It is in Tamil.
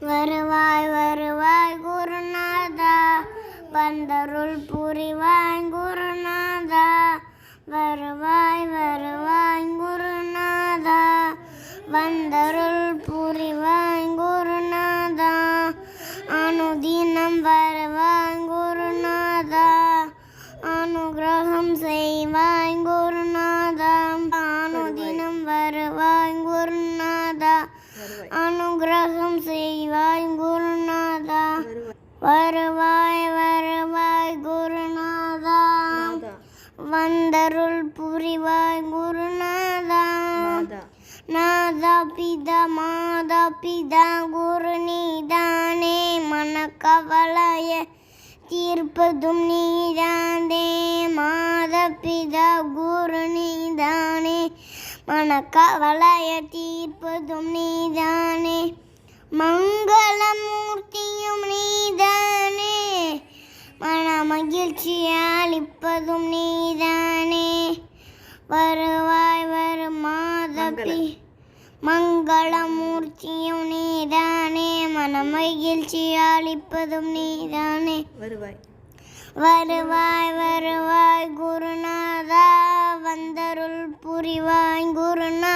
வருவாய் வருவாய் குருநாதா. வந்தருள் புரிவாய் குருநாதா. வருவாய் வருவாய் குருநாதா. வந்தருள் புரிவாய் குருநாதா. அனுதினம் வருவாய் குருநாதா. அனுகிரகம் செய்வாய் குருநாதா. அனுதினம் வருவாய் குருநாதா. அனுகிரகம் செய் செய்வாய் குருநாதா. வருவாய் வருவாய் வருவாய் குருநாதா. நாதா. வந்தருள் புரிவாய் குருநாதா. நாதா. பிதா மாதா பிதா குரு நீதானே மனக்கவலைய தீர்ப்பதும் நீதானே. மாத பிதா குரு நீதானே மனக்கவலைய தீர்ப்பதும் நீதானே. மங்களமூர்த்தியும் மகிழ்ச்சியால் இப்பதும் நீதானே. வருவாய் வரும் மாதபி. மங்களமூர்த்தியும் நீதானே. மன மகிழ்ச்சியால் இப்பதும் நீதானே. வருவாய். வருவாய் வருவாய் குருநாதா. வந்தருள் புரிவாய் குருநா